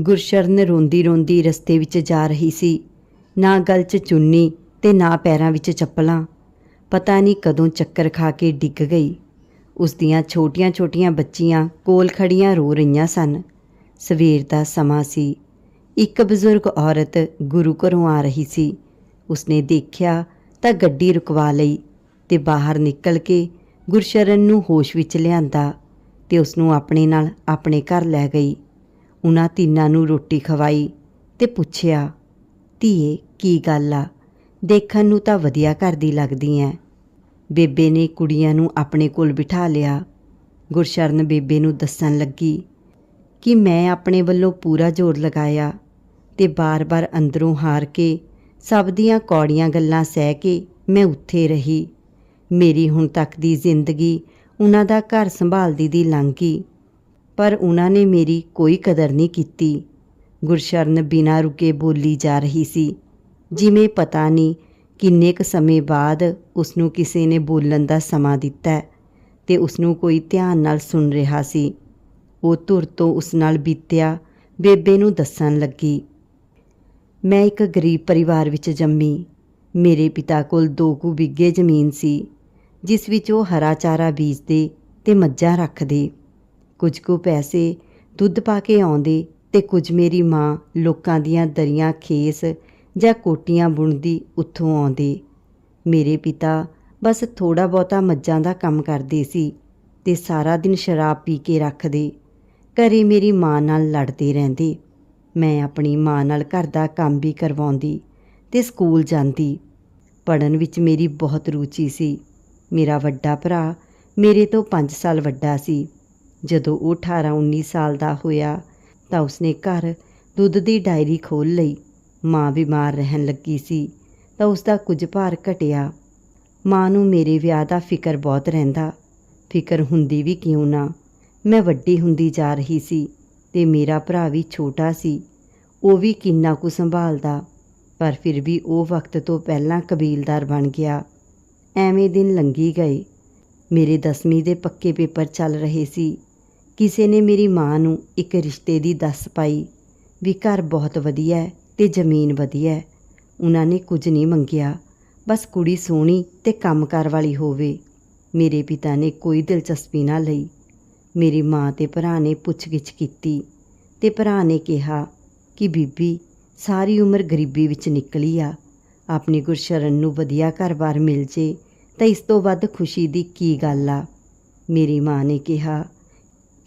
ਗੁਰਸ਼ਰਨ ਰੋਂਦੀ ਰੋਂਦੀ ਰਸਤੇ ਵਿੱਚ ਜਾ ਰਹੀ ਸੀ। ਨਾ ਗਲ 'ਚ ਚੁੰਨੀ ਤੇ ਨਾ ਪੈਰਾਂ ਵਿੱਚ ਚੱਪਲਾਂ। ਪਤਾ ਨਹੀਂ ਕਦੋਂ ਚੱਕਰ ਖਾ ਕੇ ਡਿੱਗ ਗਈ। ਉਸ ਦੀਆਂ ਛੋਟੀਆਂ-ਛੋਟੀਆਂ ਬੱਚੀਆਂ ਕੋਲ ਖੜੀਆਂ ਰੋ ਰਹੀਆਂ ਸਨ। ਸਵੇਰ ਦਾ ਸਮਾਂ ਸੀ। ਇੱਕ ਬਜ਼ੁਰਗ ਔਰਤ ਗੁਰੂ ਘਰੋਂ ਆ ਰਹੀ ਸੀ। ਉਸਨੇ ਦੇਖਿਆ ਤਾਂ ਗੱਡੀ ਰੁਕਵਾ ਲਈ ਤੇ ਬਾਹਰ ਨਿਕਲ ਕੇ ਗੁਰਸ਼ਰਨ ਨੂੰ ਹੋਸ਼ ਵਿੱਚ ਲਿਆਂਦਾ ਤੇ ਉਸ ਨੂੰ ਆਪਣੇ ਨਾਲ ਆਪਣੇ ਘਰ ਲੈ ਗਈ। ਉਹਨਾਂ ਤਿੰਨਾਂ ਨੂੰ ਰੋਟੀ ਖਵਾਈ ਤੇ ਪੁੱਛਿਆ, ਧੀਏ, ਕੀ ਗੱਲ ਆ? ਦੇਖਣ ਨੂੰ ਤਾਂ ਵਧੀਆ ਘਰ ਦੀ ਲੱਗਦੀ ਐ। ਬੇਬੇ ਨੇ ਕੁੜੀਆਂ ਨੂੰ ਆਪਣੇ ਕੋਲ ਬਿਠਾ ਲਿਆ। ਗੁਰਸ਼ਰਨ ਬੇਬੇ ਨੂੰ ਦੱਸਣ ਲੱਗੀ ਕਿ ਮੈਂ ਆਪਣੇ ਵੱਲੋਂ ਪੂਰਾ ਜ਼ੋਰ ਲਗਾਇਆ ਤੇ ਬਾਰ-ਬਾਰ ਅੰਦਰੋਂ ਹਾਰ ਕੇ ਸਭ ਦੀਆਂ ਕੌੜੀਆਂ ਗੱਲਾਂ ਸਹਿ ਕੇ ਮੈਂ ਉੱਥੇ ਰਹੀ। ਮੇਰੀ ਹੁਣ ਤੱਕ ਦੀ ਜ਼ਿੰਦਗੀ ਉਹਨਾਂ ਦਾ ਘਰ ਸੰਭਾਲਦੀ ਦੀ ਲੰਘ ਪਰ ਉਹਨਾਂ ਨੇ ਮੇਰੀ ਕੋਈ ਕਦਰ ਨਹੀਂ ਕੀਤੀ। ਗੁਰਸ਼ਰਨ ਬਿਨਾਂ ਰੁਕੇ ਬੋਲੀ ਜਾ ਰਹੀ ਸੀ। ਜਿਵੇਂ ਪਤਾ ਨਹੀਂ ਕਿੰਨੇ ਕੁ ਸਮੇਂ ਬਾਅਦ ਉਸ ਨੂੰ ਕਿਸੇ ਨੇ ਬੋਲਣ ਦਾ ਸਮਾਂ ਦਿੱਤਾ ਹੈ ਤੇ ਉਸ ਨੂੰ ਕੋਈ ਧਿਆਨ ਨਾਲ ਸੁਣ ਰਿਹਾ ਸੀ। ਉਹ ਧੁਰ ਤੋਂ ਉਸ ਨਾਲ ਬੀਤਿਆ, ਬੇਬੇ ਨੂੰ ਦੱਸਣ ਲੱਗੀ। ਮੈਂ ਇੱਕ ਗਰੀਬ ਪਰਿਵਾਰ ਵਿੱਚ ਜੰਮੀ। ਮੇਰੇ ਪਿਤਾ ਕੋਲ ਦੋ ਕੁ ਬਿੱਗੇ ਜ਼ਮੀਨ ਸੀ, ਜਿਸ ਵਿੱਚ ਉਹ ਹਰਾ ਚਾਰਾ ਬੀਜਦੇ ਤੇ ਮੱਝਾਂ ਰੱਖਦੇ। ਕੁਝ ਕੁ ਪੈਸੇ ਦੁੱਧ ਪਾ ਕੇ ਆਉਂਦੇ ਤੇ ਕੁਝ ਮੇਰੀ ਮਾਂ ਲੋਕਾਂ ਦੀਆਂ ਦਰੀਆਂ ਖੇਸ ਜਾਂ ਕੋਟੀਆਂ ਬੁਣਦੀ ਉੱਥੋਂ ਆਉਂਦੇ। ਮੇਰੇ ਪਿਤਾ ਬਸ ਥੋੜਾ ਬਹੁਤਾ ਮੱਝਾਂ ਦਾ ਕੰਮ ਕਰਦੇ ਸੀ ਤੇ ਸਾਰਾ ਦਿਨ ਸ਼ਰਾਬ ਪੀ ਕੇ ਰੱਖਦੇ। ਘਰੇ ਮੇਰੀ ਮਾਂ ਨਾਲ ਲੜਦੇ ਰਹਿੰਦੇ। ਮੈਂ ਆਪਣੀ ਮਾਂ ਨਾਲ ਘਰ ਦਾ ਕੰਮ ਵੀ ਕਰਵਾਉਂਦੀ ਤੇ ਸਕੂਲ ਜਾਂਦੀ। ਪੜਨ ਵਿੱਚ ਮੇਰੀ ਬਹੁਤ ਰੁਚੀ ਸੀ। ਮੇਰਾ ਵੱਡਾ ਭਰਾ ਮੇਰੇ ਤੋਂ 5 ਸਾਲ ਵੱਡਾ ਸੀ। ਜਦੋਂ ਉਹ 18-19 ਸਾਲ ਦਾ ਹੋਇਆ ਤਾਂ ਉਸਨੇ ਘਰ ਦੁੱਧ ਦੀ ਡਾਇਰੀ ਖੋਲ ਲਈ। ਮਾਂ ਬਿਮਾਰ ਰਹਿਣ ਲੱਗੀ ਸੀ ਤਾਂ ਉਸ ਦਾ ਕੁਝ ਭਾਰ ਘਟਿਆ। ਮਾਂ ਨੂੰ ਮੇਰੇ ਵਿਆਹ ਦਾ ਫਿਕਰ ਬਹੁਤ ਰਹਿੰਦਾ। ਫਿਕਰ ਹੁੰਦੀ ਵੀ ਕਿਉਂ ਨਾ? ਮੈਂ ਵੱਡੀ ਹੁੰਦੀ ਜਾ ਰਹੀ ਸੀ ਤੇ ਮੇਰਾ ਭਰਾ ਵੀ ਛੋਟਾ ਸੀ। ਉਹ ਵੀ ਕਿੰਨਾ ਕੁ ਸੰਭਾਲਦਾ। ਪਰ ਫਿਰ ਵੀ ਉਹ ਵਕਤ ਤੋਂ ਪਹਿਲਾਂ ਕਬੀਲਦਾਰ ਬਣ ਗਿਆ। ਐਵੇਂ ਦਿਨ ਲੰਘੀ ਗਏ। ਮੇਰੇ 10ਵੀਂ ਦੇ ਪੱਕੇ ਪੇਪਰ ਚੱਲ ਰਹੇ ਸੀ। ਕਿਸੇ ਨੇ ਮੇਰੀ ਮਾਂ ਨੂੰ ਇੱਕ ਰਿਸ਼ਤੇ ਦੀ ਦੱਸ ਪਾਈ ਵੀ ਘਰ ਬਹੁਤ ਵਧੀਆ ਹੈ ਤੇ ਜ਼ਮੀਨ ਵਧੀਆ ਹੈ। ਉਹਨਾਂ ਨੇ ਕੁਝ ਨਹੀਂ ਮੰਗਿਆ। ਬਸ ਕੁੜੀ ਸੋਹਣੀ ਤੇ ਕੰਮਕਾਰ ਵਾਲੀ ਹੋਵੇ। ਮੇਰੇ ਪਿਤਾ ਨੇ ਕੋਈ ਦਿਲਚਸਪੀ ਨਾ ਲਈ। ਮੇਰੀ ਮਾਂ ਤੇ ਭਰਾ ਨੇ ਪੁੱਛਗਿੱਛ ਕੀਤੀ ਤੇ ਭਰਾ ਨੇ ਕਿਹਾ ਕਿ ਬੀਬੀ, ਸਾਰੀ ਉਮਰ ਗਰੀਬੀ ਵਿੱਚ ਨਿਕਲੀ ਆ। ਆਪਣੀ ਗੁਰਸ਼ਰਨ ਨੂੰ ਵਧੀਆ ਘਰ-ਬਾਰ ਮਿਲ ਜੇ ਤਾਂ ਇਸ ਤੋਂ ਵੱਧ ਖੁਸ਼ੀ ਦੀ ਕੀ ਗੱਲ ਆ? ਮੇਰੀ ਮਾਂ ਨੇ ਕਿਹਾ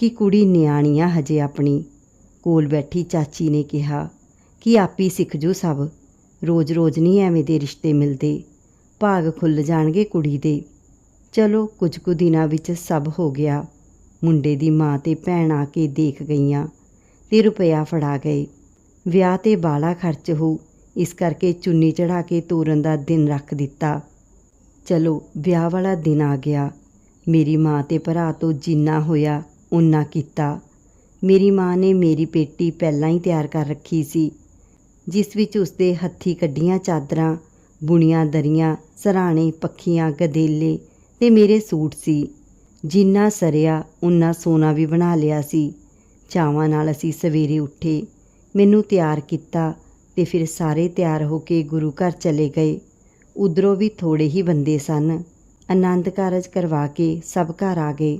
ਕਿ ਕੁੜੀ ਨਿਆਣੀ ਆ ਹਜੇ ਆਪਣੀ ਕੋਲ ਬੈਠੀ ਚਾਚੀ ਨੇ ਕਿਹਾ ਕਿ ਆਪੀ ਸਿੱਖ ਜੂ ਸਭ। ਰੋਜ਼-ਰੋਜ਼ ਨਹੀਂ ਐਵੇਂ ਦੇ ਰਿਸ਼ਤੇ ਮਿਲਦੇ। ਭਾਗ ਖੁੱਲ ਜਾਣਗੇ ਕੁੜੀ ਦੇ। ਚਲੋ, ਕੁਝ ਕੁ ਦਿਨਾਂ ਵਿੱਚ ਸਭ ਹੋ ਗਿਆ। ਮੁੰਡੇ ਦੀ ਮਾਂ ਤੇ ਭੈਣ ਆ ਕੇ ਦੇਖ ਗਈਆਂ ਤੇ ਰੁਪਇਆ ਫੜਾ ਗਏ। ਵਿਆਹ ਤੇ ਬਾਲਾ ਖਰਚ ਹੋ। ਇਸ ਕਰਕੇ ਚੁੰਨੀ ਚੜਾ ਕੇ ਤੋਰਨ ਦਾ ਦਿਨ ਰੱਖ ਦਿੱਤਾ। ਚਲੋ, ਵਿਆਹ ਵਾਲਾ ਦਿਨ ਆ ਗਿਆ। ਮੇਰੀ ਮਾਂ ਤੇ ਭਰਾ ਤੋਂ ਜਿੰਨਾ ਹੋਇਆ ਉਨਾ ਕੀਤਾ। ਮੇਰੀ ਮਾਂ ਨੇ ਮੇਰੀ ਪੇਟੀ ਪਹਿਲਾਂ ਹੀ ਤਿਆਰ ਕਰ ਰੱਖੀ ਸੀ, ਜਿਸ ਵਿੱਚ ਉਸਦੇ ਹੱਥੀਂ ਕੱਢੀਆਂ ਚਾਦਰਾਂ, ਬੁਣੀਆਂ ਦਰੀਆਂ, ਸਰਾਣੇ, ਪੱਖੀਆਂ, ਗਦੇਲੇ ਤੇ ਮੇਰੇ ਸੂਟ ਸੀ। ਜਿੰਨਾ ਸਰਿਆ ਉਨਾ ਸੋਨਾ ਵੀ ਬਣਾ ਲਿਆ ਸੀ। ਚਾਵਾਂ ਨਾਲ ਅਸੀਂ ਸਵੇਰੇ ਉੱਠੇ, ਮੈਨੂੰ ਤਿਆਰ ਕੀਤਾ ਤੇ ਫਿਰ ਸਾਰੇ ਤਿਆਰ ਹੋ ਕੇ ਗੁਰੂ ਘਰ ਚਲੇ ਗਏ। ਉਧਰੋਂ ਵੀ ਥੋੜੇ ਹੀ ਬੰਦੇ ਸਨ। ਆਨੰਦ ਕਾਰਜ ਕਰਵਾ ਕੇ ਸਭ ਘਰ ਆ ਗਏ।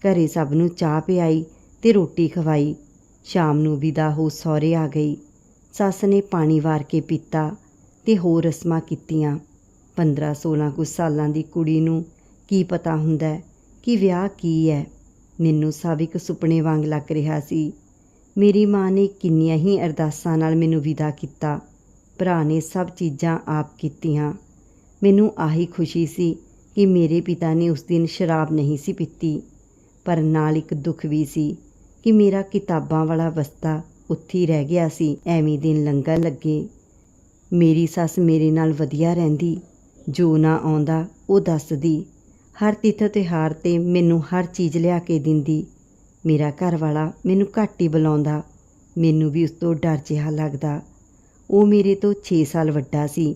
ਘਰੇ ਸਭ ਨੂੰ ਚਾਹ ਪਿਆਈ ਤੇ ਰੋਟੀ ਖਵਾਈ। ਸ਼ਾਮ ਨੂੰ ਵਿਦਾ ਹੋ ਸਹੁਰੇ ਆ ਗਈ। ਸੱਸ ਨੇ ਪਾਣੀ ਵਾਰ ਕੇ ਪੀਤਾ ਤੇ ਹੋਰ ਰਸਮਾਂ ਕੀਤੀਆਂ। 15-16 ਕੁ ਸਾਲਾਂ ਦੀ ਕੁੜੀ ਨੂੰ ਕੀ ਪਤਾ ਹੁੰਦਾ ਕਿ ਵਿਆਹ ਕੀ ਹੈ। ਮੈਨੂੰ ਸਭ ਇੱਕ ਸੁਪਨੇ ਵਾਂਗ ਲੱਗ ਰਿਹਾ ਸੀ। ਮੇਰੀ ਮਾਂ ਨੇ ਕਿੰਨੀਆਂ ਹੀ ਅਰਦਾਸਾਂ ਨਾਲ ਮੈਨੂੰ ਵਿਦਾ ਕੀਤਾ। ਭਰਾ ਨੇ ਸਭ ਚੀਜ਼ਾਂ ਆਪ ਕੀਤੀਆਂ। ਮੈਨੂੰ ਆਹੀ ਖੁਸ਼ੀ ਸੀ ਕਿ ਮੇਰੇ ਪਿਤਾ ਨੇ ਉਸ ਦਿਨ ਸ਼ਰਾਬ ਨਹੀਂ ਸੀ ਪੀਤੀ। ਪਰ ਨਾਲ ਇੱਕ ਦੁੱਖ ਵੀ ਸੀ ਕਿ ਮੇਰਾ ਕਿਤਾਬਾਂ ਵਾਲਾ ਵਸਤਾ ਉੱਥੇ ਹੀ ਰਹਿ ਗਿਆ ਸੀ। ਐਵੇਂ ਦਿਨ ਲੰਘਣ ਲੱਗੇ। ਮੇਰੀ ਸੱਸ ਮੇਰੇ ਨਾਲ ਵਧੀਆ ਰਹਿੰਦੀ, ਜੋ ਨਾ ਆਉਂਦਾ ਉਹ ਦੱਸਦੀ। ਹਰ ਤਿਥ ਤਿਉਹਾਰ ਤੇ ਮੈਨੂੰ ਹਰ ਚੀਜ਼ ਲਿਆ ਕੇ ਦਿੰਦੀ। ਮੇਰਾ ਘਰ ਵਾਲਾ ਮੈਨੂੰ ਘੱਟ ਹੀ ਬੁਲਾਉਂਦਾ। ਮੈਨੂੰ ਵੀ ਉਸ ਤੋਂ ਡਰ ਜਿਹਾ ਲੱਗਦਾ। ਉਹ ਮੇਰੇ ਤੋਂ 6 ਸਾਲ ਵੱਡਾ ਸੀ।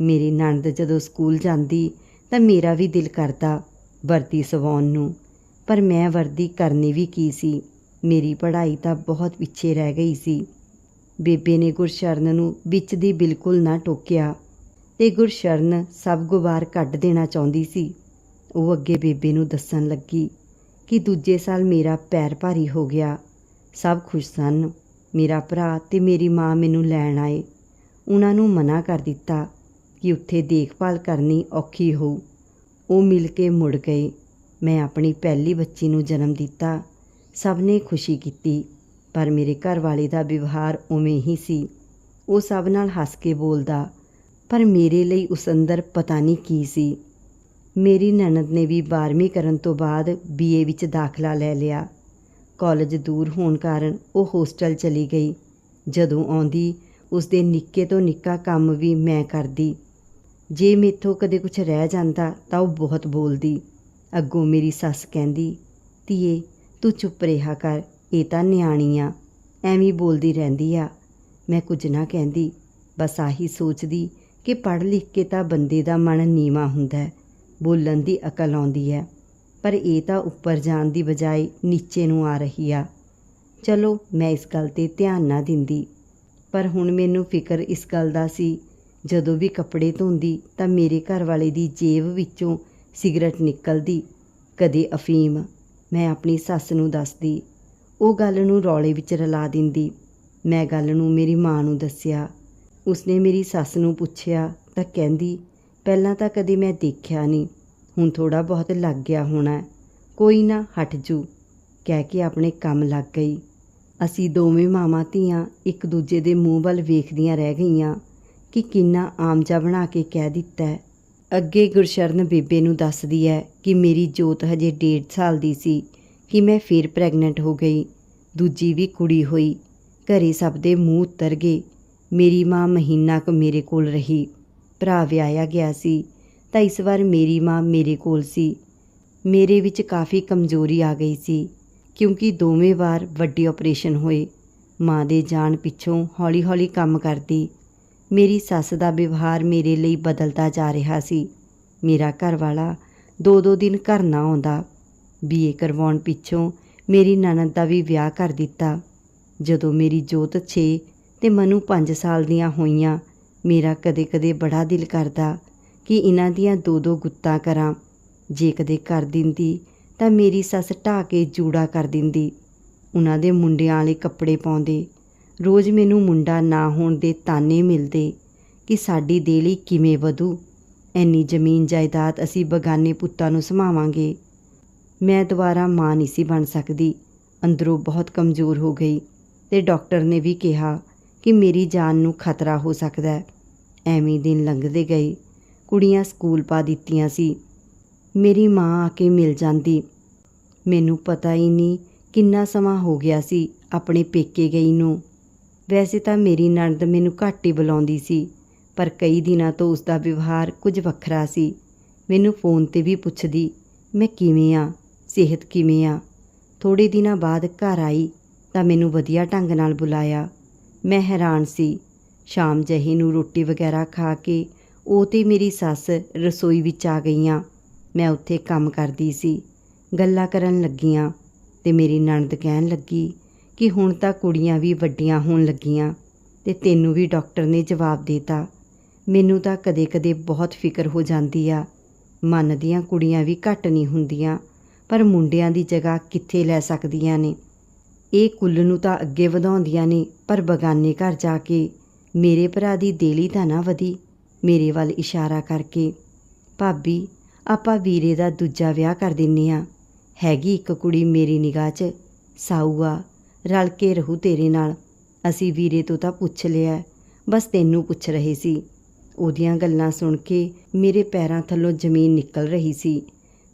ਮੇਰੀ ਨਣਦ ਜਦੋਂ ਸਕੂਲ ਜਾਂਦੀ ਤਾਂ ਮੇਰਾ ਵੀ ਦਿਲ ਕਰਦਾ ਵਰਦੀ ਸਵਾਉਣ ਨੂੰ। ਪਰ ਮੈਂ ਵਰਦੀ ਕਰਨੀ ਵੀ ਕੀ ਸੀ? ਮੇਰੀ ਪੜ੍ਹਾਈ ਤਾਂ ਬਹੁਤ ਪਿੱਛੇ ਰਹਿ ਗਈ ਸੀ। ਬੇਬੇ ਨੇ ਗੁਰਸ਼ਰਨ ਨੂੰ ਵਿੱਚ ਦੀ ਬਿਲਕੁਲ ਨਾ ਟੋਕਿਆ ਤੇ ਗੁਰਸ਼ਰਨ ਸਭ ਗੁਬਾਰ ਕੱਢ ਦੇਣਾ ਚਾਹੁੰਦੀ ਸੀ। ਉਹ ਅੱਗੇ ਬੇਬੇ ਨੂੰ ਦੱਸਣ ਲੱਗੀ ਕਿ ਦੂਜੇ ਸਾਲ ਮੇਰਾ ਪੈਰ ਭਾਰੀ ਹੋ ਗਿਆ। ਸਭ ਖੁਸ਼ ਸਨ। ਮੇਰਾ ਭਰਾ ਤੇ ਮੇਰੀ ਮਾਂ ਮੈਨੂੰ ਲੈਣ ਆਏ। ਉਹਨਾਂ ਨੂੰ ਮਨਾ ਕਰ ਦਿੱਤਾ ਕਿ ਉੱਥੇ ਦੇਖਭਾਲ ਕਰਨੀ ਔਖੀ ਹੋਊ। ਉਹ ਮਿਲ ਕੇ ਮੁੜ ਗਏ। ਮੈਂ ਆਪਣੀ ਪਹਿਲੀ ਬੱਚੀ ਨੂੰ ਜਨਮ ਦਿੱਤਾ, ਸਭ ਨੇ ਖੁਸ਼ੀ ਕੀਤੀ, ਪਰ ਮੇਰੇ ਘਰ ਵਾਲੇ ਦਾ ਵਿਵਹਾਰ ਉਵੇਂ ਹੀ ਸੀ। ਉਹ ਸਭ ਨਾਲ ਹੱਸ ਕੇ ਬੋਲਦਾ, ਪਰ ਮੇਰੇ ਲਈ ਉਸ ਅੰਦਰ ਪਤਾ ਨਹੀਂ ਕੀ ਸੀ। ਮੇਰੀ ਨਨਦ ਨੇ ਵੀ 12ਵੀਂ ਕਰਨ ਤੋਂ ਬਾਅਦ ਬੀਏ ਵਿੱਚ ਦਾਖਲਾ ਲੈ ਲਿਆ। ਕਾਲਜ ਦੂਰ ਹੋਣ ਕਾਰਨ ਉਹ ਹੋਸਟਲ ਚਲੀ ਗਈ। ਜਦੋਂ ਆਉਂਦੀ, ਉਸਦੇ ਨਿੱਕੇ ਤੋਂ ਨਿੱਕਾ ਕੰਮ ਵੀ ਮੈਂ ਕਰਦੀ। ਜੇ ਮੇਥੋਂ ਕਦੇ ਕੁਝ ਰਹਿ ਜਾਂਦਾ ਤਾਂ ਉਹ ਬਹੁਤ ਬੋਲਦੀ। ਅੱਗੋਂ ਮੇਰੀ ਸੱਸ ਕਹਿੰਦੀ, ਧੀਏ, ਤੂੰ ਚੁੱਪ ਰਿਹਾ ਕਰ, ਇਹ ਤਾਂ ਨਿਆਣੀ ਆ, ਐਵੇਂ ਬੋਲਦੀ ਰਹਿੰਦੀ ਆ। ਮੈਂ ਕੁਝ ਨਾ ਕਹਿੰਦੀ, ਬਸ ਆਹੀ ਸੋਚਦੀ ਕਿ ਪੜ੍ਹ ਲਿਖ ਕੇ ਤਾਂ ਬੰਦੇ ਦਾ ਮਨ ਨੀਵਾ ਹੁੰਦਾ ਬੋਲਣ ਦੀ ਅਕਲ ਆਉਂਦੀ ਹੈ, ਪਰ ਇਹ ਤਾਂ ਉੱਪਰ ਜਾਣ ਦੀ ਬਜਾਏ ਨੀਚੇ ਨੂੰ ਆ ਰਹੀ ਆ। ਚਲੋ, ਮੈਂ ਇਸ ਗੱਲ ਤੇ ਧਿਆਨ ਨਾ ਦਿੰਦੀ, ਪਰ ਹੁਣ ਮੈਨੂੰ ਫਿਕਰ ਇਸ ਗੱਲ ਦਾ ਸੀ, ਜਦੋਂ ਵੀ ਕੱਪੜੇ ਧੋਂਦੀ ਤਾਂ ਮੇਰੇ ਘਰ ਵਾਲੇ ਦੀ ਜੇਬ ਵਿੱਚੋਂ ਸਿਗਰਟ ਨਿਕਲਦੀ, ਕਦੇ ਅਫੀਮ। ਮੈਂ ਆਪਣੀ ਸੱਸ ਨੂੰ ਦੱਸਦੀ। ਉਹ ਗੱਲ ਨੂੰ ਰੌਲੇ ਵਿੱਚ ਰਲਾ ਦਿੰਦੀ। ਮੈਂ ਗੱਲ ਨੂੰ ਮੇਰੀ ਮਾਂ ਨੂੰ ਦੱਸਿਆ। ਉਸਨੇ ਮੇਰੀ ਸੱਸ ਨੂੰ ਪੁੱਛਿਆ ਤਾਂ ਕਹਿੰਦੀ, ਪਹਿਲਾਂ ਤਾਂ ਕਦੇ ਮੈਂ ਦੇਖਿਆ ਨਹੀਂ। ਹੁਣ ਥੋੜਾ ਬਹੁਤ ਲੱਗ ਗਿਆ ਹੋਣਾ। ਕੋਈ ਨਾ, ਹਟ ਜੂ। ਕਹਿ ਕੇ ਆਪਣੇ ਕੰਮ ਲੱਗ ਗਈ। ਅਸੀਂ ਦੋਵੇਂ ਮਾਵਾਂ ਧੀਆਂ ਇੱਕ ਦੂਜੇ ਦੇ ਮੂੰਹ ਵੱਲ ਵੇਖਦੀਆਂ ਰਹਿ ਗਈਆਂ ਕਿ ਕਿੰਨਾ ਆਮਜਾ ਬਣਾ ਕੇ ਕਹਿ ਦਿੱਤਾ ਅੱਗੇ ਗੁਰਸ਼ਰਨ ਬੇਬੇ ਨੂੰ ਦੱਸਦੀ ਹੈ ਕਿ ਮੇਰੀ ਜੋਤ ਹਜੇ ਡੇਢ ਸਾਲ ਦੀ ਸੀ, ਕਿ ਮੈਂ ਫਿਰ ਪ੍ਰੈਗਨੈਂਟ ਹੋ ਗਈ। ਦੂਜੀ ਵੀ ਕੁੜੀ ਹੋਈ। ਘਰੇ ਸਭ ਦੇ ਮੂੰਹ ਉਤਰ ਗਏ। ਮੇਰੀ ਮਾਂ ਮਹੀਨਾ ਕੁ ਮੇਰੇ ਕੋਲ ਰਹੀ। ਭਰਾ ਵਿਆਹਿਆ ਗਿਆ ਸੀ, ਤਾਂ ਇਸ ਵਾਰ ਮੇਰੀ ਮਾਂ ਮੇਰੇ ਕੋਲ ਸੀ। ਮੇਰੇ ਵਿੱਚ ਕਾਫੀ ਕਮਜ਼ੋਰੀ ਆ ਗਈ ਸੀ, ਕਿਉਂਕਿ ਦੋਵੇਂ ਵਾਰ ਵੱਡੇ ਆਪਰੇਸ਼ਨ ਹੋਏ। ਮਾਂ ਦੇ ਜਾਣ ਪਿੱਛੋਂ ਹੌਲੀ-ਹੌਲੀ ਕੰਮ ਕਰਦੀ। ਮੇਰੀ ਸੱਸ ਦਾ ਵਿਵਹਾਰ ਮੇਰੇ ਲਈ ਬਦਲਦਾ ਜਾ ਰਿਹਾ ਸੀ। ਮੇਰਾ ਘਰ ਵਾਲਾ ਦੋ ਦੋ ਦਿਨ ਘਰ ਨਾ ਆਉਂਦਾ। ਬੀਏ ਕਰਵਾਉਣ ਪਿੱਛੋਂ ਮੇਰੀ ਨਨਦ ਦਾ ਵੀ ਵਿਆਹ ਕਰ ਦਿੱਤਾ। ਜਦੋਂ ਮੇਰੀ ਜੋਤ 6 ਤੇ ਮਨੂ 5 ਸਾਲ ਦੀਆਂ ਹੋਈਆਂ, ਮੇਰਾ ਕਦੇ-ਕਦੇ ਬੜਾ ਦਿਲ ਕਰਦਾ ਕਿ ਇਹਨਾਂ ਦੀਆਂ ਦੋ ਦੋ ਗੁੱਤਾਂ ਕਰਾਂ। ਜੇ ਕਦੇ ਕਰ ਦਿੰਦੀ ਤਾਂ ਮੇਰੀ ਸੱਸ ਢਾਹ ਕੇ ਜੂੜਾ ਕਰ ਦਿੰਦੀ। ਉਹਨਾਂ ਦੇ ਮੁੰਡਿਆਂ ਵਾਲੇ ਕੱਪੜੇ ਪਾਉਂਦੇ। ਰੋਜ਼ ਮੈਨੂੰ ਮੁੰਡਾ ਨਾ ਹੋਣ ਦੇ ਤਾਨੇ ਮਿਲਦੇ ਕਿ ਸਾਡੀ ਦੇਲੀ ਕਿਵੇਂ ਵਧੂ। ਐਨੀ ਜ਼ਮੀਨ ਜਾਇਦਾਦ ਅਸੀਂ ਬਗਾਨੇ ਪੁੱਤਾਂ ਨੂੰ ਸਮਾਵਾਂਗੇ। ਮੈਂ ਦੁਬਾਰਾ ਮਾਂ ਨਹੀਂ ਸੀ ਬਣ ਸਕਦੀ। ਅੰਦਰੋਂ ਬਹੁਤ ਕਮਜ਼ੋਰ ਹੋ ਗਈ ਤੇ ਡਾਕਟਰ ਨੇ ਵੀ ਕਿਹਾ ਕਿ ਮੇਰੀ ਜਾਨ ਨੂੰ ਖਤਰਾ ਹੋ ਸਕਦਾ ਹੈ। ਐਵੇਂ ਦਿਨ ਲੰਘਦੇ ਗਏ। ਕੁੜੀਆਂ ਸਕੂਲ ਪਾ ਦਿੱਤੀਆਂ ਸੀ। ਮੇਰੀ ਮਾਂ ਆ ਕੇ ਮਿਲ ਜਾਂਦੀ। ਮੈਨੂੰ ਪਤਾ ਹੀ ਨਹੀਂ ਕਿੰਨਾ ਸਮਾਂ ਹੋ ਗਿਆ ਸੀ ਆਪਣੇ ਪੇਕੇ ਗਈ ਨੂੰ। ਵੈਸੇ ਤਾਂ ਮੇਰੀ ਨਣਦ ਮੈਨੂੰ ਘੱਟ ਹੀ ਬੁਲਾਉਂਦੀ ਸੀ, ਪਰ ਕਈ ਦਿਨਾਂ ਤੋਂ ਉਸ ਦਾ ਵਿਵਹਾਰ ਕੁਝ ਵੱਖਰਾ ਸੀ। ਮੈਨੂੰ ਫੋਨ ਤੇ ਵੀ ਪੁੱਛਦੀ, ਮੈਂ ਕਿਵੇਂ ਆ? ਸਿਹਤ ਕਿਵੇਂ ਆ? ਥੋੜੇ ਦਿਨਾਂ ਬਾਅਦ ਘਰ ਆਈ ਤਾਂ ਮੈਨੂੰ ਵਧੀਆ ਢੰਗ ਨਾਲ ਬੁਲਾਇਆ। ਮੈਂ ਹੈਰਾਨ ਸੀ। ਸ਼ਾਮ ਜਹੀ ਨੂੰ ਰੋਟੀ ਵਗੈਰਾ ਖਾ ਕੇ ਉਹ ਤੇ ਮੇਰੀ ਸੱਸ ਰਸੋਈ ਵਿੱਚ ਆ ਗਈਆਂ। ਮੈਂ ਉੱਥੇ ਕੰਮ ਕਰਦੀ ਸੀ। ਗੱਲਾਂ ਕਰਨ ਲੱਗੀਆਂ ਤੇ ਮੇਰੀ ਨਣਦ ਕਹਿਣ ਲੱਗੀ ਕਿ ਹੁਣ ਤਾਂ ਕੁੜੀਆਂ ਵੀ ਵੱਡੀਆਂ ਹੋਣ ਲੱਗੀਆਂ ਤੇ ਤੈਨੂੰ ਵੀ ਡਾਕਟਰ ਨੇ ਜਵਾਬ ਦਿੱਤਾ। ਮੈਨੂੰ ਤਾਂ ਕਦੇ-ਕਦੇ ਬਹੁਤ ਫਿਕਰ ਹੋ ਜਾਂਦੀ ਆ। ਮਨ ਦੀਆਂ ਕੁੜੀਆਂ ਵੀ ਘੱਟ ਨਹੀਂ ਹੁੰਦੀਆਂ, ਪਰ ਮੁੰਡਿਆਂ ਦੀ ਜਗ੍ਹਾ ਕਿੱਥੇ ਲੈ ਸਕਦੀਆਂ ਨੇ? ਇਹ ਕੁੱਲ ਨੂੰ ਤਾਂ ਅੱਗੇ ਵਧਾਉਂਦੀਆਂ ਨੇ, ਪਰ ਬਗਾਨੇ ਘਰ ਜਾ ਕੇ ਮੇਰੇ ਭਰਾ ਦੀ ਦੇਲੀ ਤਾਂ ਨਾ ਵਧੀ, ਮੇਰੇ ਵੱਲ ਇਸ਼ਾਰਾ ਕਰਕੇ। ਭਾਬੀ, ਆਪਾਂ ਵੀਰੇ ਦਾ ਦੂਜਾ ਵਿਆਹ ਕਰ ਦਿੰਨੇ ਆ। ਹੈਗੀ ਇੱਕ ਕੁੜੀ ਮੇਰੀ ਨਿਗਾਹ 'ਚ, ਸਾਊ ਆ। ਰਲ ਕੇ ਰਹੂ ਤੇਰੇ ਨਾਲ। ਅਸੀਂ ਵੀਰੇ ਤੋਂ ਤਾਂ ਪੁੱਛ ਲਿਆ। ਬਸ ਤੈਨੂੰ ਪੁੱਛ ਰਹੇ ਸੀ। ਉਹਦੀਆਂ ਗੱਲਾਂ ਸੁਣ ਕੇ ਮੇਰੇ ਪੈਰਾਂ ਥੱਲੋਂ ਜ਼ਮੀਨ ਨਿਕਲ ਰਹੀ ਸੀ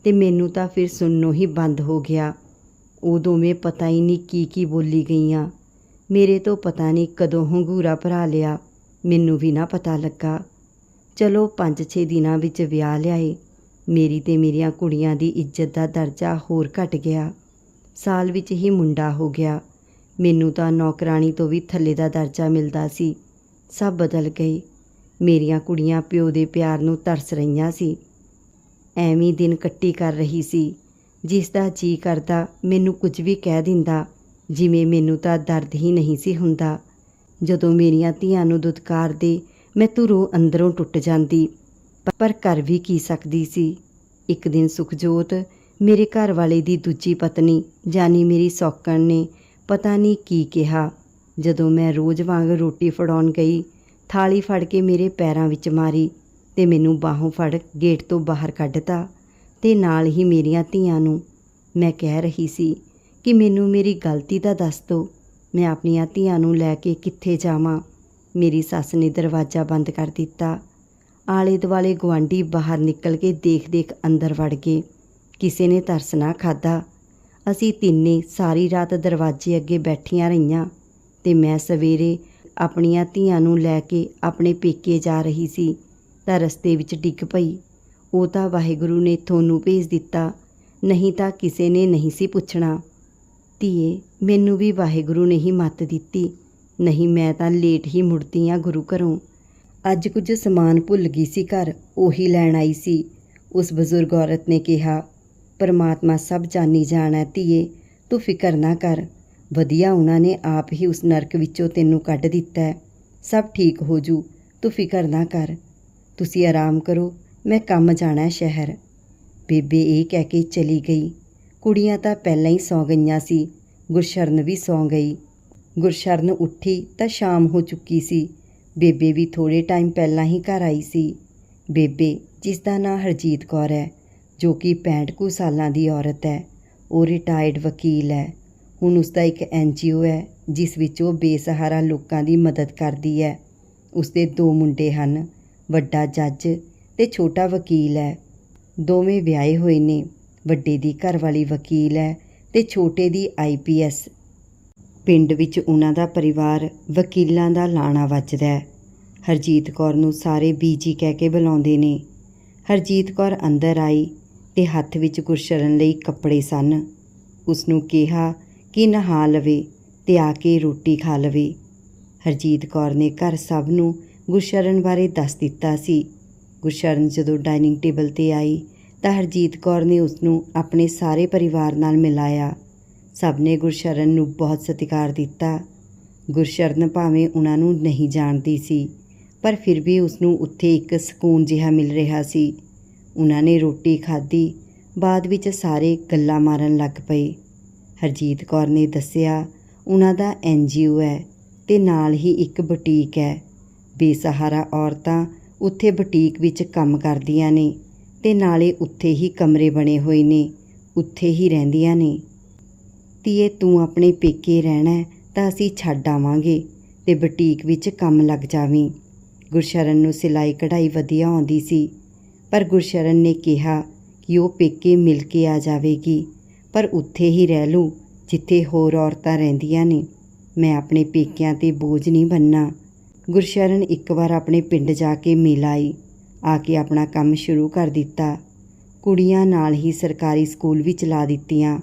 ਤੇ ਮੈਨੂੰ ਤਾਂ ਫਿਰ ਸੁਣਨੋਂ ਹੀ ਬੰਦ ਹੋ ਗਿਆ। ਉਹ ਦੋਵੇਂ ਪਤਾ ਹੀ ਨਹੀਂ ਕੀ ਕੀ ਬੋਲੀ ਗਈਆਂ। ਮੇਰੇ ਤੋਂ ਪਤਾ ਨਹੀਂ ਕਦੋਂ ਹੰਗੂਰਾ ਭਰਾ ਲਿਆ। ਮੈਨੂੰ ਵੀ ਨਾ ਪਤਾ ਲੱਗਾ। ਚਲੋ 5-6 ਦਿਨਾਂ ਵਿੱਚ ਵਿਆਹ ਲਿਆਏ। ਮੇਰੀ ਤੇ ਮੇਰੀਆਂ ਕੁੜੀਆਂ ਦੀ ਇੱਜ਼ਤ ਦਾ ਦਰਜਾ ਹੋਰ ਘਟ ਗਿਆ। ਸਾਲ ਵਿੱਚ ਹੀ ਮੁੰਡਾ ਹੋ ਗਿਆ। ਮੈਨੂੰ ਤਾਂ ਨੌਕਰਾਨੀ ਤੋਂ ਵੀ ਥੱਲੇ ਦਾ ਦਰਜਾ ਮਿਲਦਾ ਸੀ। ਸਭ ਬਦਲ ਗਏ। ਮੇਰੀਆਂ ਕੁੜੀਆਂ ਪਿਓ ਦੇ ਪਿਆਰ ਨੂੰ ਤਰਸ ਰਹੀਆਂ ਸੀ। ਐਵੇਂ ਦਿਨ ਕੱਟੀ ਕਰ ਰਹੀ ਸੀ। ਜਿਸ ਦਾ ਜੀ ਕਰਦਾ, ਮੈਨੂੰ ਕੁਝ ਵੀ ਕਹਿ ਦਿੰਦਾ, ਜਿਵੇਂ ਮੈਨੂੰ ਤਾਂ ਦਰਦ ਹੀ ਨਹੀਂ ਸੀ ਹੁੰਦਾ। ਜਦੋਂ ਮੇਰੀਆਂ ਧੀਆਂ ਨੂੰ ਦੁਦਕਾਰਦੇ ਮੈਂ ਧੁਰੋਂ ਅੰਦਰੋਂ ਟੁੱਟ ਜਾਂਦੀ। ਪਰ ਕਰ ਵੀ ਕੀ ਸਕਦੀ ਸੀ? ਇੱਕ ਦਿਨ ਸੁਖਜੋਤ, ਮੇਰੇ ਘਰ ਵਾਲੇ ਦੀ ਦੂਜੀ ਪਤਨੀ ਜਾਨੀ ਮੇਰੀ ਸੌਕਣ ਨੇ ਪਤਾ ਨਹੀਂ ਕੀ ਕਿਹਾ। ਜਦੋਂ ਮੈਂ ਰੋਜ਼ ਵਾਂਗ ਰੋਟੀ ਫੜਾਉਣ ਗਈ, ਥਾਲੀ ਫੜ ਕੇ ਮੇਰੇ ਪੈਰਾਂ ਵਿੱਚ ਮਾਰੀ ਤੇ ਮੈਨੂੰ ਬਾਹੋਂ ਫੜ ਗੇਟ ਤੋਂ ਬਾਹਰ ਕੱਢਤਾ ਤੇ ਨਾਲ ਹੀ ਮੇਰੀਆਂ ਧੀਆਂ ਨੂੰ ਮੈਂ ਕਹਿ ਰਹੀ ਸੀ ਕਿ ਮੈਨੂੰ ਮੇਰੀ ਗਲਤੀ ਦਾ ਦੱਸ ਦਿਓ ਮੈਂ ਆਪਣੀਆਂ ਧੀਆਂ ਨੂੰ ਲੈ ਕੇ ਕਿੱਥੇ ਜਾਵਾਂ? ਮੇਰੀ ਸੱਸ ਨੇ ਦਰਵਾਜ਼ਾ ਬੰਦ ਕਰ ਦਿੱਤਾ। ਆਲੇ ਦੁਆਲੇ ਗੁਆਂਢੀ ਬਾਹਰ ਨਿਕਲ ਕੇ ਦੇਖ-ਦੇਖ ਅੰਦਰ ਵੜ ਗਏ। ਕਿਸੇ ਨੇ ਤਰਸ ਨਾ ਖਾਦਾ ਅਸੀਂ ਤਿੰਨੇ ਸਾਰੀ ਰਾਤ ਦਰਵਾਜ਼ੇ ਅੱਗੇ ਬੈਠੀਆਂ ਰਹੀਆਂ ਤੇ ਮੈਂ ਸਵੇਰੇ ਆਪਣੀਆਂ ਧੀਆਂ ਨੂੰ ਲੈ ਕੇ ਆਪਣੇ ਪੇਕੇ ਜਾ ਰਹੀ ਸੀ ਤਾਂ ਰਸਤੇ ਵਿੱਚ ਡਿੱਗ ਪਈ। ਉਹ ਤਾਂ ਵਾਹਿਗੁਰੂ ਨੇ ਤੁਹਾਨੂੰ ਭੇਜ ਦਿੱਤਾ, ਨਹੀਂ ਤਾਂ ਕਿਸੇ ਨੇ ਨਹੀਂ ਸੀ ਪੁੱਛਣਾ। ਧੀਏ, ਮੈਨੂੰ ਵੀ ਵਾਹਿਗੁਰੂ ਨੇ ਹੀ ਮੱਤ ਦਿੱਤੀ, ਨਹੀਂ ਮੈਂ ਤਾਂ ਲੇਟ ਹੀ ਮੁੜਦੀ ਆ ਗੁਰੂ ਘਰੋਂ। ਅੱਜ ਕੁਝ ਸਮਾਨ ਭੁੱਲ ਗਈ ਸੀ ਘਰ, ਉਹੀ ਲੈਣ ਆਈ ਸੀ। ਉਸ ਬਜ਼ੁਰਗ ਔਰਤ ਨੇ ਕਿਹਾ ਪਰਮਾਤਮਾ ਸਭ ਜਾਣੀ ਜਾਣਾ ਧੀਏ, ਤੂੰ ਫਿਕਰ ਨਾ ਕਰ। ਵਧੀਆ ਉਹਨਾਂ ਨੇ ਆਪ ਹੀ ਉਸ ਨਰਕ ਵਿੱਚੋਂ ਤੈਨੂੰ ਕੱਢ ਦਿੱਤਾ। ਸਭ ਠੀਕ ਹੋ ਜੂ, ਤੂੰ ਫਿਕਰ ਨਾ ਕਰ। ਤੁਸੀਂ ਆਰਾਮ ਕਰੋ, ਮੈਂ ਕੰਮ ਜਾਣਾ ਸ਼ਹਿਰ। ਬੇਬੇ ਇਹ ਕਹਿ ਕੇ ਚਲੀ ਗਈ। ਕੁੜੀਆਂ ਤਾਂ ਪਹਿਲਾਂ ਹੀ ਸੌ ਗਈਆਂ ਸੀ, ਗੁਰਸ਼ਰਨ ਵੀ ਸੌ ਗਈ। ਗੁਰਸ਼ਰਨ ਉੱਠੀ ਤਾਂ ਸ਼ਾਮ ਹੋ ਚੁੱਕੀ ਸੀ। ਬੇਬੇ ਵੀ ਥੋੜੇ ਟਾਈਮ ਪਹਿਲਾਂ ਹੀ ਘਰ ਆਈ ਸੀ। ਬੇਬੇ ਜਿਸ ਦਾ ਨਾਂ ਹਰਜੀਤ ਕੌਰ ਹੈ ਜੋ ਕਿ 65 ਕੁ ਸਾਲਾਂ ਦੀ ਔਰਤ ਹੈ, ਉਹ ਰਿਟਾਇਰਡ ਵਕੀਲ ਹੈ। ਹੁਣ ਉਸ ਦਾ ਇੱਕ ਐਨਜੀਓ ਹੈ, ਜਿਸ ਵਿੱਚ ਉਹ ਬੇਸਹਾਰਾ ਲੋਕਾਂ ਦੀ ਮਦਦ ਕਰਦੀ ਹੈ। ਉਸ ਦੇ ਦੋ ਮੁੰਡੇ ਹਨ, ਵੱਡਾ ਜੱਜ ਤੇ ਛੋਟਾ ਵਕੀਲ ਹੈ। ਦੋਵੇਂ ਵਿਆਹੇ ਹੋਏ ਨੇ, ਵੱਡੇ ਦੀ ਘਰਵਾਲੀ ਵਕੀਲ ਹੈ ਤੇ ਛੋਟੇ ਦੀ ਆਈਪੀਐਸ ਪਿੰਡ ਵਿੱਚ ਉਹਨਾਂ ਦਾ ਪਰਿਵਾਰ ਵਕੀਲਾਂ ਦਾ ਲਾਣਾ ਵੱਜਦਾ ਹੈ। ਹਰਜੀਤ ਕੌਰ ਨੂੰ ਸਾਰੇ ਬੀਜੀ ਕਹਿ ਕੇ ਬੁਲਾਉਂਦੇ ਨੇ। ਹਰਜੀਤ ਕੌਰ ਅੰਦਰ ਆਈ ਤੇ ਹੱਥ ਵਿੱਚ ਗੁਰਸ਼ਰਨ ਲਈ ਕੱਪੜੇ ਸਨ। ਉਸ ਨੂੰ ਕਿਹਾ ਕਿ ਨਹਾ ਲਵੇ ਤੇ ਆ ਕੇ ਰੋਟੀ ਖਾ ਲਵੇ। ਹਰਜੀਤ ਕੌਰ ਨੇ ਘਰ ਸਭ ਨੂੰ ਗੁਰਸ਼ਰਨ ਬਾਰੇ ਦੱਸ ਦਿੱਤਾ ਸੀ। ਗੁਰਸ਼ਰਨ ਜਦੋਂ ਡਾਈਨਿੰਗ ਟੇਬਲ ਤੇ ਆਈ ਤਾਂ ਹਰਜੀਤ ਕੌਰ ਨੇ ਉਸ ਨੂੰ ਆਪਣੇ ਸਾਰੇ ਪਰਿਵਾਰ ਨਾਲ ਮਿਲਾਇਆ। ਸਭ ਨੇ ਗੁਰਸ਼ਰਨ ਨੂੰ ਬਹੁਤ ਸਤਿਕਾਰ ਦਿੱਤਾ। ਗੁਰਸ਼ਰਨ ਭਾਵੇਂ ਉਹਨਾਂ ਨੂੰ ਨਹੀਂ ਜਾਣਦੀ ਸੀ, ਪਰ ਫਿਰ ਵੀ ਉਸ ਨੂੰ ਉੱਥੇ ਇੱਕ ਸਕੂਨ ਜਿਹਾ ਮਿਲ ਰਿਹਾ ਸੀ। ਉਹਨਾਂ ਨੇ ਰੋਟੀ ਖਾਧੀ। ਬਾਅਦ ਵਿੱਚ ਸਾਰੇ ਗੱਲਾਂ ਮਾਰਨ ਲੱਗ ਪਏ। ਹਰਜੀਤ ਕੌਰ ਨੇ ਦੱਸਿਆ, ਉਹਨਾਂ ਦਾ ਐਨਜੀਓ ਹੈ ਤੇ ਨਾਲ ਹੀ ਇੱਕ ਬੁਟੀਕ ਹੈ। ਬੇਸਹਾਰਾ ਔਰਤਾਂ ਉੱਥੇ ਬੁਟੀਕ ਵਿੱਚ ਕੰਮ ਕਰਦੀਆਂ ਨੇ ਤੇ ਨਾਲੇ ਉੱਥੇ ਹੀ ਕਮਰੇ ਬਣੇ ਹੋਏ ਨੇ, ਉੱਥੇ ਹੀ ਰਹਿੰਦੀਆਂ ਨੇ। ਤੀਏ ਤੂੰ ਆਪਣੇ ਪੇਕੇ ਰਹਿਣਾ ਤਾਂ ਅਸੀਂ ਛੱਡ ਆਵਾਂਗੇ ਤੇ ਬੁਟੀਕ ਵਿੱਚ ਕੰਮ ਲੱਗ ਜਾਵੀਂ। ਗੁਰਸ਼ਰਨ ਨੂੰ ਸਿਲਾਈ ਕਢਾਈ ਵਧੀਆ ਆਉਂਦੀ ਸੀ। ਪਰ ਗੁਰਸ਼ਰਨ ਨੇ ਕਿਹਾ ਕਿ ਉਹ ਪੇਕੇ ਮਿਲ ਕੇ ਆ ਜਾਵੇਗੀ, ਪਰ ਉੱਥੇ ਹੀ ਰਹਿ ਲੂ ਜਿੱਥੇ ਹੋਰ ਔਰਤਾਂ ਰਹਿੰਦੀਆਂ ਨੇ। ਮੈਂ ਆਪਣੇ ਪੇਕਿਆਂ ਤੇ ਬੋਝ ਨਹੀਂ ਬੰਨਾ ਗੁਰਸ਼ਰਨ ਇੱਕ ਵਾਰ ਆਪਣੇ ਪਿੰਡ ਜਾ ਕੇ ਮਿਲ ਆਈ, ਆ ਕੇ ਆਪਣਾ ਕੰਮ ਸ਼ੁਰੂ ਕਰ ਦਿੱਤਾ। ਕੁੜੀਆਂ ਨਾਲ ਹੀ ਸਰਕਾਰੀ ਸਕੂਲ ਵੀ ਚਲਾ ਦਿੱਤੀਆਂ।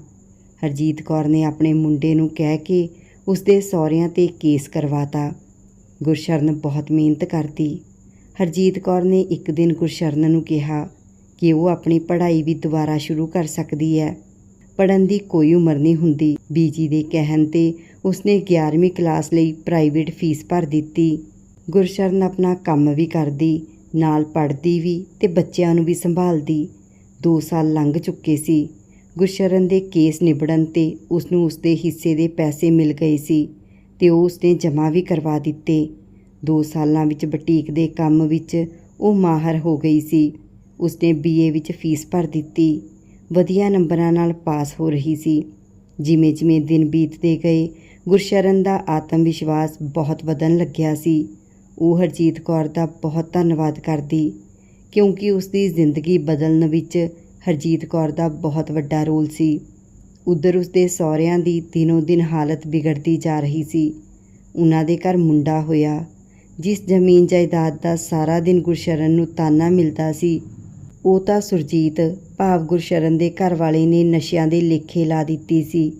ਹਰਜੀਤ ਕੌਰ ਨੇ ਆਪਣੇ ਮੁੰਡੇ ਨੂੰ ਕਹਿ ਕੇ ਉਸਦੇ ਸਹੁਰਿਆਂ ਤੇ ਕੇਸ ਕਰਵਾਤਾ। ਗੁਰਸ਼ਰਨ ਬਹੁਤ ਮਿਹਨਤ ਕਰਦੀ। ਹਰਜੀਤ ਕੌਰ ਨੇ ਇੱਕ ਦਿਨ ਗੁਰਸ਼ਰਨ ਨੂੰ ਕਿਹਾ ਕਿ ਉਹ ਆਪਣੀ ਪੜ੍ਹਾਈ ਵੀ ਦੁਬਾਰਾ ਸ਼ੁਰੂ ਕਰ ਸਕਦੀ ਹੈ। ਪੜਨ ਦੀ ਕੋਈ ਉਮਰ ਨਹੀਂ ਹੁੰਦੀ। ਬੀਜੀ ਦੇ ਕਹਿਣ ਤੇ ਉਸਨੇ 11ਵੀਂ ਕਲਾਸ ਲਈ ਪ੍ਰਾਈਵੇਟ ਫੀਸ ਭਰ ਦਿੱਤੀ। ਗੁਰਸ਼ਰਨ ਆਪਣਾ ਕੰਮ ਵੀ ਕਰਦੀ, ਨਾਲ ਪੜ੍ਹਦੀ ਵੀ ਤੇ ਬੱਚਿਆਂ ਨੂੰ ਵੀ ਸੰਭਾਲਦੀ। 2 ਸਾਲ ਲੰਘ ਚੁੱਕੇ ਸੀ। ਗੁਰਸ਼ਰਨ ਦੇ ਕੇਸ ਨਿਬੜਨ ਤੇ ਉਸ ਨੂੰ ਉਸਦੇ ਹਿੱਸੇ ਦੇ ਪੈਸੇ ਮਿਲ ਗਏ ਸੀ ਤੇ ਉਹ ਉਸਨੇ ਜਮ੍ਹਾਂ ਵੀ ਕਰਵਾ ਦਿੱਤੇ। 2 ਸਾਲਾਂ ਵਿੱਚ ਬੁਟੀਕ ਦੇ ਕੰਮ ਵਿੱਚ ਉਹ ਮਾਹਰ ਹੋ ਗਈ ਸੀ। ਉਸਨੇ ਬੀਏ ਵਿੱਚ ਫੀਸ ਭਰ ਦਿੱਤੀ। ਵਧੀਆ ਨੰਬਰਾਂ ਨਾਲ ਪਾਸ ਹੋ ਰਹੀ ਸੀ। ਜਿਵੇਂ ਜਿਵੇਂ ਦਿਨ ਬੀਤਦੇ ਗਏ, ਗੁਰਸ਼ਰਨ ਦਾ ਆਤਮ ਵਿਸ਼ਵਾਸ ਬਹੁਤ ਵਧਣ ਲੱਗਿਆ ਸੀ। ਉਹ ਹਰਜੀਤ ਕੌਰ ਦਾ ਬਹੁਤ ਧੰਨਵਾਦ ਕਰਦੀ, ਕਿਉਂਕਿ ਉਸ ਦੀ ਜ਼ਿੰਦਗੀ ਬਦਲਣ ਵਿੱਚ ਹਰਜੀਤ ਕੌਰ ਦਾ ਬਹੁਤ ਵੱਡਾ ਰੋਲ ਸੀ। ਉਧਰ ਉਸਦੇ ਸਹੁਰਿਆਂ ਦੀ ਦਿਨੋ ਦਿਨ ਹਾਲਤ ਵਿਗੜਦੀ ਜਾ ਰਹੀ ਸੀ। ਉਹਨਾਂ ਦੇ ਘਰ ਮੁੰਡਾ ਹੋਇਆ। ਜਿਸ ਜ਼ਮੀਨ ਜਾਇਦਾਦ ਦਾ ਸਾਰਾ ਦਿਨ ਗੁਰਸ਼ਰਨ ਨੂੰ ਤਾਨਾ ਮਿਲਦਾ ਸੀ, ਉਹ ਤਾਂ ਸੁਰਜੀਤ ਭਾਵ ਗੁਰਸ਼ਰਨ ਦੇ ਘਰ ਵਾਲੇ ਨੇ ਨਸ਼ਿਆਂ ਦੇ ਲੇਖੇ ਲਾ ਦਿੱਤੀ ਸੀ।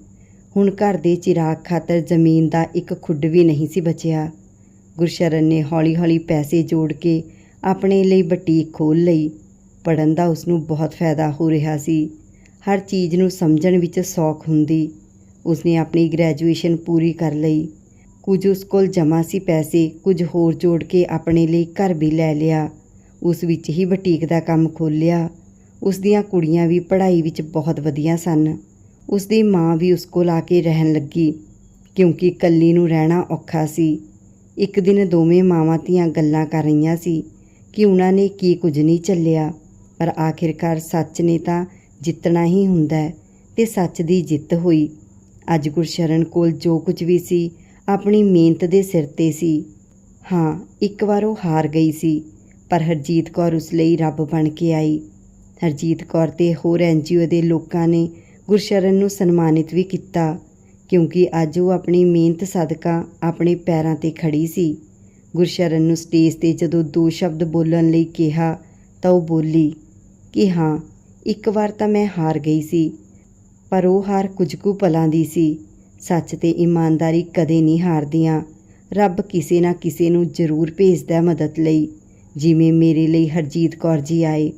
ਹੁਣ ਘਰ ਦੇ ਚਿਰਾਗ ਖਾਤਰ ਜ਼ਮੀਨ ਦਾ ਇੱਕ ਖੁੱਡ ਵੀ ਨਹੀਂ ਸੀ ਬਚਿਆ। ਗੁਰਸ਼ਰਨ ਨੇ ਹੌਲੀ-ਹੌਲੀ ਪੈਸੇ ਜੋੜ ਕੇ ਆਪਣੇ ਲਈ ਬਟੀਕ ਖੋਲ੍ਹ ਲਈ। ਪੜਨ ਦਾ ਉਸ ਨੂੰ ਬਹੁਤ ਫਾਇਦਾ ਹੋ ਰਿਹਾ ਸੀ। ਹਰ ਚੀਜ਼ ਨੂੰ ਸਮਝਣ ਵਿੱਚ ਸੌਖ ਹੁੰਦੀ। ਉਸਨੇ ਆਪਣੀ ਗ੍ਰੈਜੂਏਸ਼ਨ ਪੂਰੀ ਕਰ ਲਈ। ਕੁਝ ਉਸ ਕੋਲ ਜਮ੍ਹਾਂ ਸੀ ਪੈਸੇ, ਕੁਝ ਹੋਰ ਜੋੜ ਕੇ ਆਪਣੇ ਲਈ ਘਰ ਵੀ ਲੈ ਲਿਆ। ਉਸ ਵਿੱਚ ਹੀ ਬੁਟੀਕ ਦਾ ਕੰਮ ਖੋਲ੍ਹਿਆ। ਉਸ ਦੀਆਂ ਕੁੜੀਆਂ ਵੀ ਪੜ੍ਹਾਈ ਵਿੱਚ ਬਹੁਤ ਵਧੀਆ ਸਨ। ਉਸ ਦੀ ਮਾਂ ਵੀ ਉਸ ਕੋਲ ਆ ਕੇ ਰਹਿਣ ਲੱਗੀ, ਕਿਉਂਕਿ ਇਕੱਲੀ ਨੂੰ ਰਹਿਣਾ ਔਖਾ ਸੀ। ਇੱਕ ਦਿਨ ਦੋਵੇਂ ਮਾਵਾਂ ਧੀਆਂ ਗੱਲਾਂ ਕਰ ਰਹੀਆਂ ਸੀ ਕਿ ਉਹਨਾਂ ਨੇ ਕੀ ਕੁਝ ਨਹੀਂ ਚੱਲਿਆ, ਪਰ ਆਖਿਰਕਾਰ ਸੱਚ ਨੇ ਤਾਂ ਜਿੱਤਣਾ ਹੀ ਹੁੰਦਾ ਹੈ ਤੇ ਸੱਚ ਦੀ ਜਿੱਤ ਹੋਈ। ਅੱਜ ਗੁਰਸ਼ਰਨ ਕੋਲ ਜੋ ਕੁਝ ਵੀ ਸੀ ਆਪਣੀ ਮਿਹਨਤ ਦੇ ਸਿਰ ਤੇ ਸੀ। ਹਾਂ, ਇੱਕ ਵਾਰ ਉਹ ਹਾਰ ਗਈ ਸੀ, ਪਰ ਹਰਜੀਤ ਕੌਰ ਉਸ ਲਈ ਰੱਬ ਬਣ ਕੇ ਆਈ। ਹਰਜੀਤ ਕੌਰ ਤੇ ਹੋਰ ਐਨਜੀਓ ਦੇ ਲੋਕਾਂ ਨੇ ਗੁਰਸ਼ਰਨ ਨੂੰ ਸਨਮਾਨਿਤ ਵੀ ਕੀਤਾ, ਕਿਉਂਕਿ ਅੱਜ ਉਹ ਆਪਣੀ ਮਿਹਨਤ ਸਦਕਾ ਆਪਣੇ ਪੈਰਾਂ ਤੇ ਖੜੀ ਸੀ। ਗੁਰਸ਼ਰਨ ਨੂੰ ਸਟੇਜ ਤੇ ਜਦੋਂ ਦੋ ਸ਼ਬਦ ਬੋਲਣ ਲਈ ਕਿਹਾ, ਤਾਂ ਉਹ ਬੋਲੀ ਕਿ ਹਾਂ, ਇੱਕ ਵਾਰ ਤਾਂ ਮੈਂ ਹਾਰ ਗਈ ਸੀ, ਪਰ ਉਹ ਹਾਰ ਕੁਝ ਕੁ ਪਲਾਂ ਦੀ ਸੀ। ਸੱਚ ਤੇ ਇਮਾਨਦਾਰੀ ਕਦੇ ਨਹੀਂ ਹਾਰਦੀਆਂ। ਰੱਬ ਕਿਸੇ ਨਾ ਕਿਸੇ ਨੂੰ ਜ਼ਰੂਰ ਭੇਜਦਾ ਮਦਦ ਲਈ, ਜਿਵੇਂ ਮੇਰੇ ਲਈ ਹਰਜੀਤ ਕੌਰ ਜੀ ਆਏ।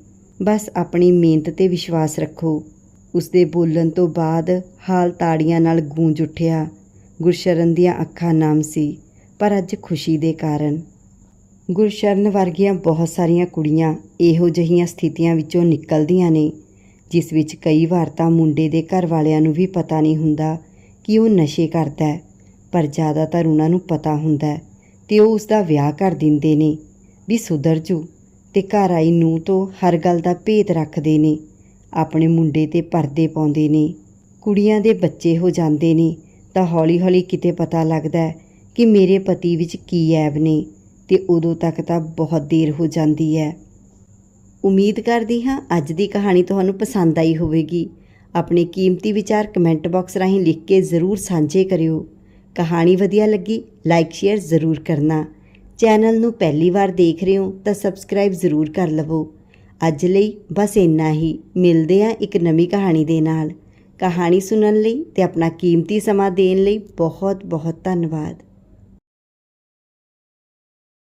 ਬਸ ਆਪਣੀ ਮਿਹਨਤ ਤੇ ਵਿਸ਼ਵਾਸ ਰੱਖੋ। ਉਸਦੇ ਬੋਲਣ ਤੋਂ ਬਾਅਦ ਹਾਲ ਤਾੜੀਆਂ ਨਾਲ ਗੂੰਜ ਉੱਠਿਆ। ਗੁਰਸ਼ਰਨ ਦੀਆਂ ਅੱਖਾਂ ਨਾਮ ਸੀ, ਪਰ ਅੱਜ ਖੁਸ਼ੀ ਦੇ ਕਾਰਨ। ਗੁਰਸ਼ਰਨ ਵਰਗੀਆਂ ਬਹੁਤ ਸਾਰੀਆਂ ਕੁੜੀਆਂ ਇਹੋ ਜਿਹੀਆਂ ਸਥਿਤੀਆਂ ਵਿੱਚੋਂ ਨਿਕਲਦੀਆਂ ਨੇ, ਜਿਸ ਵਿੱਚ ਕਈ ਵਾਰ ਤਾਂ ਮੁੰਡੇ ਦੇ ਘਰ ਵਾਲਿਆਂ ਨੂੰ ਵੀ ਪਤਾ ਨਹੀਂ ਹੁੰਦਾ ਕਿ ਉਹ ਨਸ਼ੇ ਕਰਦਾ ਹੈ, ਪਰ ਜ਼ਿਆਦਾਤਰ ਉਹਨਾਂ ਨੂੰ ਪਤਾ ਹੁੰਦਾ ਹੈ ਤੇ ਉਹ ਉਸ ਦਾ ਵਿਆਹ ਕਰ ਦਿੰਦੇ ਨੇ, ਵੀ ਸੁਧਰ ਜੂ ਤੇ ਘਰ ਆਈ ਨੂੰ ਤੋਂ ਹਰ ਗੱਲ ਦਾ ਭੇਤ ਰੱਖਦੇ ਨੇ, ਆਪਣੇ ਮੁੰਡੇ ਤੇ ਪਰਦੇ ਪਾਉਂਦੇ ਨੇ, ਕੁੜੀਆਂ ਦੇ ਬੱਚੇ ਹੋ ਜਾਂਦੇ ਨੇ, ਤਾਂ ਹੌਲੀ-ਹੌਲੀ ਕਿਤੇ ਪਤਾ ਲੱਗਦਾ ਕਿ ਮੇਰੇ ਪਤੀ ਵਿੱਚ ਕੀ ਐਬ ਨੇ ਤੇ ਉਦੋਂ ਤੱਕ ਤਾਂ ਬਹੁਤ ਦੇਰ ਹੋ ਜਾਂਦੀ ਹੈ। ਉਮੀਦ ਕਰਦੀ ਹਾਂ ਅੱਜ ਦੀ ਕਹਾਣੀ ਤੁਹਾਨੂੰ ਪਸੰਦ ਆਈ ਹੋਵੇਗੀ। ਆਪਣੇ ਕੀਮਤੀ ਵਿਚਾਰ ਕਮੈਂਟ ਬਾਕਸ ਰਾਹੀਂ ਲਿਖ ਕੇ ਜ਼ਰੂਰ ਸਾਂਝੇ ਕਰਿਓ। ਕਹਾਣੀ ਵਧੀਆ ਲੱਗੀ, ਲਾਈਕ, ਸ਼ੇਅਰ ਜ਼ਰੂਰ ਕਰਨਾ। ਚੈਨਲ ਨੂੰ ਪਹਿਲੀ ਵਾਰ ਦੇਖ ਰਹੇ ਹੋ ਤਾਂ ਸਬਸਕ੍ਰਾਈਬ ਜ਼ਰੂਰ ਕਰ ਲਵੋ। ਅੱਜ ਲਈ ਬਸ ਇੰਨਾ ਹੀ। ਮਿਲਦੇ ਹਾਂ ਇੱਕ ਨਵੀਂ ਕਹਾਣੀ ਦੇ ਨਾਲ। ਕਹਾਣੀ ਸੁਣਨ ਲਈ ਤੇ ਆਪਣਾ ਕੀਮਤੀ ਸਮਾਂ ਦੇਣ ਲਈ ਬਹੁਤ ਬਹੁਤ ਧੰਨਵਾਦ।